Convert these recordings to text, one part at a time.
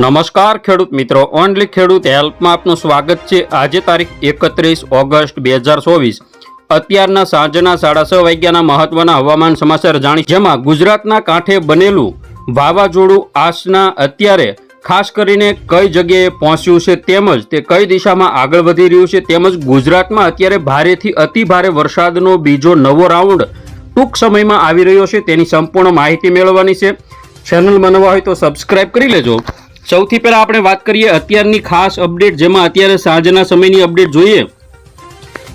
નમસ્કાર ખેડૂત મિત્રો, ઓનલી ખેડૂત હેલ્પમાં આપનું સ્વાગત છે. આજે તારીખ એકત્રીસ ઓગસ્ટ બે હજાર ચોવીસ. અત્યારના સાંજના સાડા છ વાગ્યાના મહત્વના હવામાન સમાચાર જાણી જેમાં ગુજરાતના કાંઠે બનેલું વાવાઝોડું આસના અત્યારે ખાસ કરીને કઈ જગ્યાએ પહોંચ્યું છે તેમજ તે કઈ દિશામાં આગળ વધી રહ્યું છે તેમજ ગુજરાતમાં અત્યારે ભારેથી અતિ ભારે વરસાદનો બીજો નવો રાઉન્ડ ટૂંક સમયમાં આવી રહ્યો છે તેની સંપૂર્ણ માહિતી મેળવવાની છે. ચેનલ બનવા હોય તો સબસ્ક્રાઈબ કરી લેજો. સૌથી પહેલાં આપણે વાત કરીએ અત્યારની ખાસ અપડેટ, જેમાં અત્યારે સાંજના સમયની અપડેટ જોઈએ.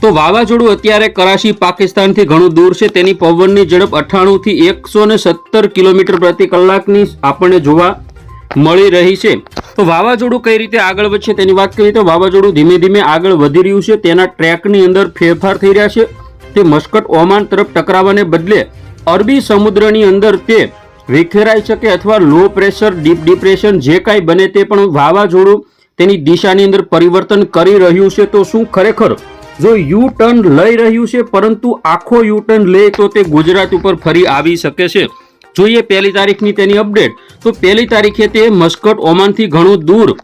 તો વાવાઝોડું અત્યારે કરાચી, પાકિસ્તાનથી ઘણું દૂર છે. તેની પવનની ઝડપ અઠ્ઠાણુંથી એકસો ને સત્તર કિલોમીટર પ્રતિ કલાકની આપણને જોવા મળી રહી છે. તો વાવાઝોડું કઈ રીતે આગળ વધશે તેની વાત કરીએ તો વાવાઝોડું ધીમે ધીમે આગળ વધી રહ્યું છે. તેના ટ્રેકની અંદર ફેરફાર થઈ રહ્યા છે. તે મસ્કટ ઓમાન તરફ ટકરાવાને બદલે અરબી સમુદ્રની અંદર તે વિખેરાઈ શકે અથવા લો પ્રેશર, ડીપ ડિપ્રેશન જે કાંઈ બને તે પણ વાવાઝોડું તેની દિશાની અંદર પરિવર્તન કરી રહ્યું છે તો શું ખરેખર? જો યુ ટર્ન લઈ રહ્યું છે પરંતુ આખો યુ ટર્ન લે તો તે ગુજરાત ઉપર ફરી આવી શકે છે. જોઈએ પહેલી તારીખની તેની અપડેટ. તો પહેલી તારીખે તે મસ્કટ ઓમાનથી ઘણું દૂર.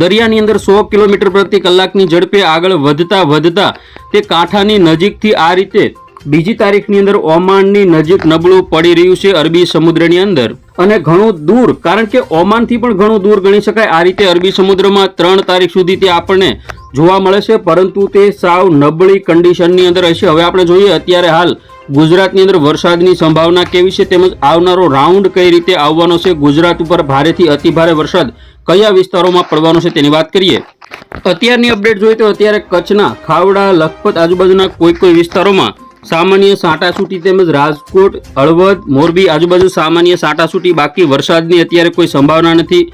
દરિયાની અંદર સો કિલોમીટર પ્રતિ કલાકની ઝડપે આગળ વધતા વધતા તે કાંઠાની નજીકથી આ રીતે બીજી તારીખની અંદર ઓમાનની નજીક નબળું પડી રહ્યું છે અરબી સમુદ્રની અંદર. અને ઘણું દૂર, કારણ કે ઓમાનથી પણ ઘણું દૂર ગણી શકાય. આ રીતે અરબી સમુદ્રમાં ત્રણ તારીખ સુધી તે આપણને જોવા મળે છે, પરંતુ તે સાવ નબળી કન્ડિશનની અંદર હશે હવે આપણે જોઈએ અત્યારે હાલ ગુજરાતની અંદર વરસાદની સંભાવના કેવી છે, તેમજ આવનારો રાઉન્ડ કઈ રીતે આવવાનો છે. ગુજરાત ઉપર ભારેથી અતિભારે વરસાદ કયા વિસ્તારોમાં પડવાનો છે તેની વાત કરીએ. અત્યારની અપડેટ જોઈએ તો અત્યારે કચ્છના, ખાવડા, લખપત આજુબાજુના કોઈ કોઈ વિસ્તારોમાં સામાન્ય સાંટાસૂટી તેમજ રાજકોટ, હળવદ, મોરબી આજુબાજુ સામાન્ય સાંટાસૂટી, બાકી વરસાદની અત્યારે કોઈ સંભાવના નથી.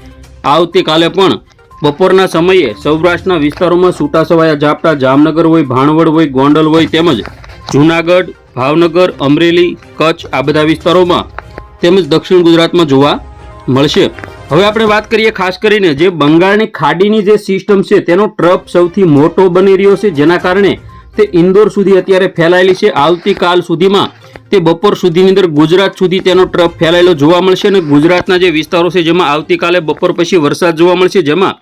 આવતીકાલે પણ બપોરના સમયે સૌરાષ્ટ્રના વિસ્તારોમાં છૂટાછવાયા ઝાપટા, જામનગર હોય, ભાણવડ હોય, ગોંડલ હોય તેમજ જૂનાગઢ, ભાવનગર, અમરેલી, કચ્છ આ બધા વિસ્તારોમાં તેમજ દક્ષિણ ગુજરાતમાં જોવા મળશે. હવે આપણે વાત કરીએ ખાસ કરીને જે બંગાળની ખાડીની જે સિસ્ટમ છે તેનો ટ્રપ સૌથી મોટો બની રહ્યો છે જેના કારણે તે ઇન્દોર સુધી અત્યારે ફેલાયેલી છે. આવતીકાલ સુધીમાં તે બપોર સુધીની અંદર ગુજરાત સુધી તેનો ટ્રફ ફેલાયેલો જોવા મળશે અને ગુજરાતના જે વિસ્તારો છે, જેમાં આવતીકાલે બપોર પછી વરસાદ જોવા મળશે, જેમાં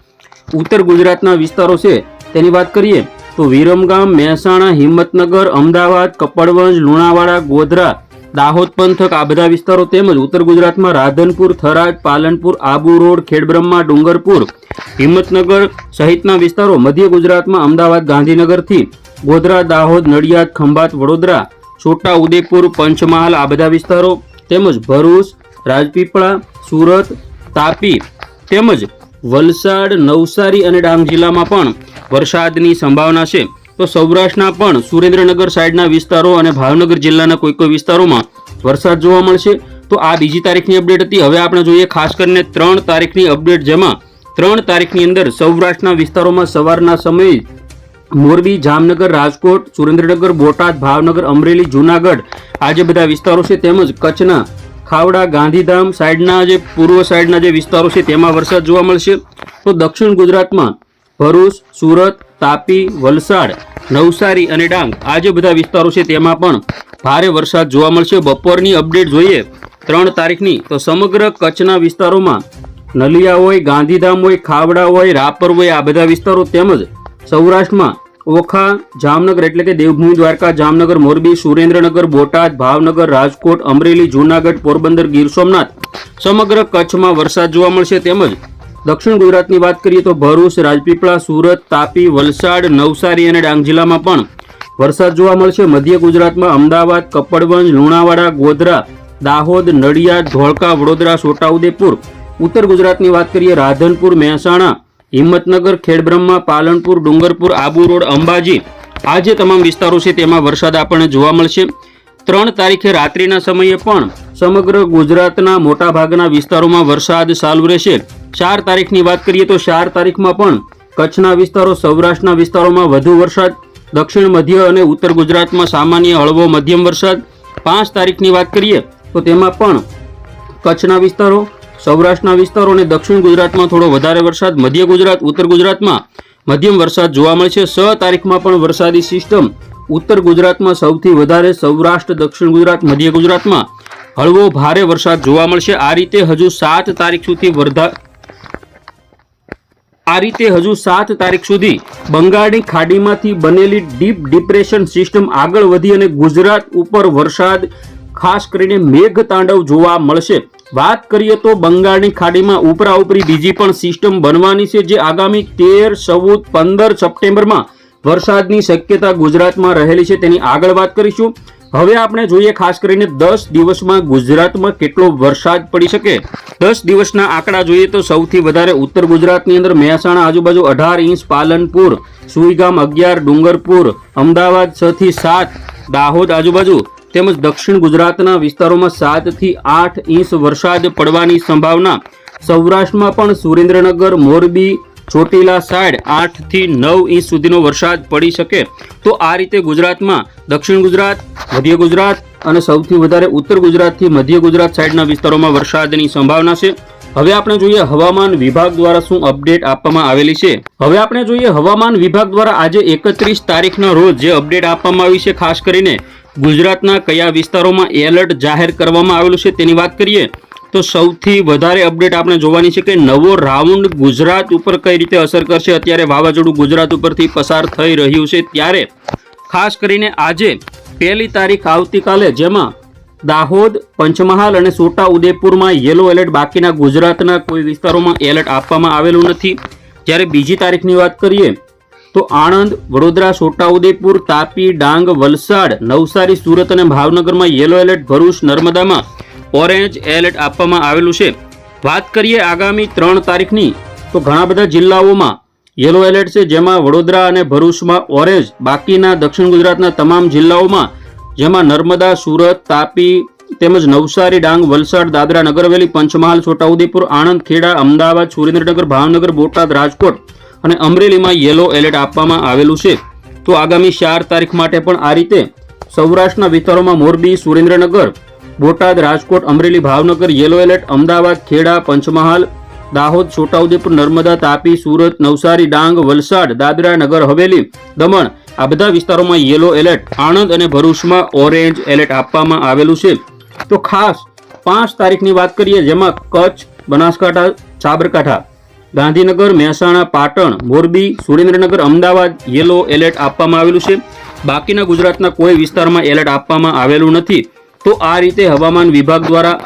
ઉત્તર ગુજરાતના વિસ્તારો છે, તેની વાત કરીએ તો વિરમગામ, મહેસાણા, હિંમતનગર, અમદાવાદ, કપડવંજ, લુણાવાડા, ગોધરા, દાહોદ પંથક આ બધા વિસ્તારો તેમજ ઉત્તર ગુજરાતમાં રાધનપુર, થરાદ, પાલનપુર, આબુ રોડ, ખેડબ્રહ્મા, ડુંગરપુર, હિંમતનગર સહિતના વિસ્તારો મધ્ય ગુજરાતમાં અમદાવાદ, ગાંધીનગરથી ગોધરા, દાહોદ, નડિયાદ, ખંભાત, વડોદરા, છોટા ઉદેપુર પંચમહાલ આ બધા વિસ્તારો તેમજ ભરૂચ, રાજપીપળા, સુરત, તાપી તેમજ વલસાડ, નવસારી અને ડાંગ જિલ્લામાં પણ વરસાદની સંભાવના છે. તો સૌરાષ્ટ્રના પણ સુરેન્દ્રનગર સાઈડના વિસ્તારો અને ભાવનગર જિલ્લાના કોઈ કોઈ વિસ્તારોમાં વરસાદ જોવા મળશે. તો આ બીજી તારીખની અપડેટ હતી. હવે આપણે જોઈએ ખાસ કરીને ત્રણ તારીખની અપડેટ, જેમાં ત્રણ તારીખની અંદર સૌરાષ્ટ્રના વિસ્તારોમાં સવારના સમયે મોરબી, જામનગર, રાજકોટ, સુરેન્દ્રનગર, બોટાદ, ભાવનગર, અમરેલી, જૂનાગઢ આ જે બધા વિસ્તારો છે તેમજ કચ્છના ખાવડા, ગાંધીધામ સાઈડના જે પૂર્વ સાઈડના જે વિસ્તારો છે તેમાં વરસાદ જોવા મળશે. તો દક્ષિણ ગુજરાતમાં ભરૂચ, સુરત, તાપી, વલસાડ, નવસારી અને ડાંગ આ જે બધા વિસ્તારો છે તેમાં પણ ભારે વરસાદ જોવા મળશે. બપોરની અપડેટ જોઈએ ત્રણ તારીખની તો સમગ્ર કચ્છના વિસ્તારોમાં નલિયા હોય, ગાંધીધામ હોય, ખાવડા હોય, રાપર હોય, આ બધા વિસ્તારો તેમજ સૌરાષ્ટ્રમાં ઓખા, જામનગર એટલે કે દેવભૂમિ દ્વારકા, જામનગર, મોરબી, સુરેન્દ્રનગર, બોટાદ, ભાવનગર, રાજકોટ, અમરેલી, જૂનાગઢ, પોરબંદર, ગીર સોમનાથ સમગ્ર કચ્છમાં વરસાદ જોવા મળશે તેમજ દક્ષિણ ગુજરાતની વાત કરીએ તો ભરૂચ, રાજપીપળા, સુરત, તાપી, વલસાડ, નવસારી અને ડાંગ જિલ્લામાં પણ વરસાદ જોવા મળશે. મધ્ય ગુજરાતમાં અમદાવાદ, કપડવંજ, લુણાવાડા, ગોધરા, દાહોદ, નડિયાદ, ધોળકા, વડોદરા, છોટાઉદેપુર. ઉત્તર ગુજરાતની વાત કરીએ, રાધનપુર, મહેસાણા હિંમતનગર, ખેડબ્રહ્મા, પાલનપુર, ડુંગરપુર, આબુ રોડ, અંબાજી આ જે તમામ વિસ્તારો છે તેમાં વરસાદ આપણને જોવા મળશે. ત્રણ તારીખે રાત્રિના સમયે પણ સમગ્ર ગુજરાતના મોટાભાગના વિસ્તારોમાં વરસાદ ચાલુ રહેશે. ચાર તારીખની વાત કરીએ તો ચાર તારીખમાં પણ કચ્છના વિસ્તારો, સૌરાષ્ટ્રના વિસ્તારોમાં વધુ વરસાદ, દક્ષિણ મધ્ય અને ઉત્તર ગુજરાતમાં સામાન્ય હળવો મધ્યમ વરસાદ. પાંચ તારીખની વાત કરીએ તો તેમાં પણ કચ્છના વિસ્તારો સૌરાષ્ટ્રના વિસ્તારો અને દક્ષિણ ગુજરાતમાં થોડો વધારે વરસાદ, મધ્ય ગુજરાત, ઉત્તર ગુજરાતમાં મધ્યમ વરસાદ જોવા મળશે છ. તારીખમાં પણ વરસાદી સિસ્ટમ. ઉત્તર ગુજરાતમાં સૌથી વધારે સૌરાષ્ટ્ર, દક્ષિણ ગુજરાત, મધ્ય ગુજરાતમાં હળવો ભારે વરસાદ જોવા મળશે. આ રીતે હજુ સાત તારીખ સુધી વર્ધા આ રીતે હજુ સાત તારીખ સુધી બંગાળની ખાડીમાંથી બનેલી ડીપ ડિપ્રેશન સિસ્ટમ આગળ વધી અને ગુજરાત ઉપર વરસાદ ખાસ કરીને મેઘ તાંડવ જોવા મળશે. વાત કરીએ તો બંગાળની ખાડીમાં ઉપરા ઉપરી બીજી પણ સિસ્ટમ બનવાની છે જે આગામી તેર, ચૌદ, પંદર સપ્ટેમ્બરમાં વરસાદની શક્યતા ગુજરાતમાં રહેલી છે તેની આગળ વાત કરીશું. હવે આપણે જોઈએ ખાસ કરીને દસ દિવસમાં ગુજરાતમાં કેટલો વરસાદ પડી શકે. દસ દિવસના આંકડા જોઈએ તો સૌથી વધારે ઉત્તર ગુજરાતની અંદર મહેસાણા આજુબાજુ અઢાર ઇંચ, પાલનપુર, સુઈગામ અગિયાર, ડુંગરપુર, અમદાવાદ છ થી સાત, દાહોદ આજુબાજુ તેમજ દક્ષિણ ગુજરાતના વિસ્તારોમાં સાતથી આઠ ઇંચ વરસાદ પડવાની સંભાવના. સૌરાષ્ટ્રમાં પણ સુરેન્દ્રનગર, મોરબી, ચોટીલા સાઈડ આઠથી નવ ઇંચ સુધીનો વરસાદ પડી શકે. તો આ રીતે ગુજરાતમાં દક્ષિણ ગુજરાત, મધ્ય ગુજરાત અને સૌથી વધારે ઉત્તર ગુજરાતથી મધ્ય ગુજરાત સાઈડના વિસ્તારોમાં વરસાદની સંભાવના છે. હવે આપણે જોઈએ હવામાન વિભાગ દ્વારા શું અપડેટ આપવામાં આવેલી છે. હવે આપણે જોઈએ હવામાન વિભાગ દ્વારા આજે એકત્રીસ તારીખના રોજ જે અપડેટ આપવામાં આવી છે, ખાસ કરીને ગુજરાતના કયા વિસ્તારોમાં એલર્ટ જાહેર કરવામાં આવેલું છે તેની વાત કરીએ, તો સૌથી વધારે અપડેટ આપણે જોવાની છે કે નવો રાઉન્ડ ગુજરાત ઉપર કઈ રીતે અસર કરશે, અત્યારે વાવાઝોડું ગુજરાત ઉપરથી પસાર થઈ રહ્યું છે ત્યારે. ખાસ કરીને આજે પહેલી તારીખ આવતીકાલે, જેમાં દાહોદ, પંચમહાલ અને છોટા ઉદેપુરમાં યલો એલર્ટ બાકીના ગુજરાતના કોઈ વિસ્તારોમાં એલર્ટ આપવામાં આવેલું નથી. જ્યારે બીજી તારીખની વાત કરીએ, તો આણંદ, વડોદરા, છોટાઉદેપુર, તાપી, ડાંગ, વલસાડ, નવસારી, સુરત અને ભાવનગરમાં યલો એલર્ટ, ભરૂચ, નર્મદામાં ઓરેન્જ એલર્ટ આપવામાં આવેલું છે. વાત કરીએ આગામી ત્રણ તારીખની, તો ઘણા બધા જિલ્લાઓમાં યલો એલર્ટ છે, જેમાં વડોદરા અને ભરૂચમાં ઓરેન્જ, બાકીના દક્ષિણ ગુજરાતના તમામ જિલ્લાઓમાં જેમાં નર્મદા, સુરત, તાપી તેમજ નવસારી, ડાંગ, વલસાડ, દાદરા નગર હવેલી પંચમહાલ, છોટાઉદેપુર, આણંદ, ખેડા, અમદાવાદ, સુરેન્દ્રનગર, ભાવનગર, બોટાદ, રાજકોટ અને અમરેલીમાં યલો એલર્ટ આપવામાં આવેલું છે. તો આગામી ચાર તારીખ માટે પણ આ રીતે સૌરાષ્ટ્રના વિસ્તારોમાં મોરબી, સુરેન્દ્રનગર, બોટાદ, રાજકોટ, અમરેલી, ભાવનગર, યલો એલર્ટ, અમદાવાદ, ખેડા, પંચમહાલ, દાહોદ, છોટાઉદેપુર, નર્મદા, તાપી, સુરત, નવસારી, ડાંગ, વલસાડ, દાદરા નગર, હવેલી, દમણ આ બધા વિસ્તારોમાં યલો એલર્ટ આણંદ અને ભરૂચમાં ઓરેન્જ એલર્ટ આપવામાં આવેલું છે. તો ખાસ પાંચ તારીખની વાત કરીએ જેમાં કચ્છ, બનાસકાંઠા, સાબરકાંઠા, ગાંધીનગર, મહેસાણા, પાટણ, મોરબી, સુરેન્દ્રનગર, અમદાવાદ યલો એલર્ટ આપવામાં આવેલું છે. બાકીના ગુજરાતના કોઈ વિસ્તારમાં એલર્ટ આપવામાં આવેલું નથી. તો આ રીતે હવામાન વિભાગ દ્વારા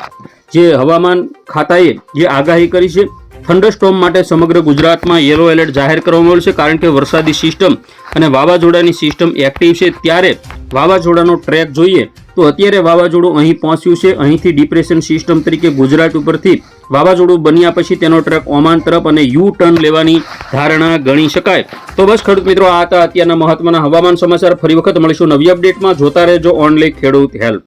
જે હવામાન ખાતાએ જે આગાહી કરી છે થંડરસ્ટોમ માટે સમગ્ર ગુજરાતમાં યલો એલર્ટ જાહેર કરવામાં આવ્યું છે કારણ કે વરસાદી સિસ્ટમ અને વાવાઝોડાની સિસ્ટમ એક્ટિવ છે. ત્યારે વાવાઝોડાનો ટ્રેક જોઈએ તો અત્યારે વાવાઝોડું અહીં પહોંચ્યું છે. અહીંથી ડિપ્રેશન સિસ્ટમ તરીકે ગુજરાત ઉપરથી વાવાઝોડું બન્યા પછી તેનો ટ્રેક ઓમાન તરફ અને યુ ટર્ન લેવાની ધારણા ગણી શકાય. તો બસ ખેડૂત મિત્રો, આ હતા અત્યારના મહત્વના હવામાન સમાચાર. ફરી વખત મળીશું નવી અપડેટમાં. જોતા રહેજો ઓનલી ખેડૂત હેલ્પ.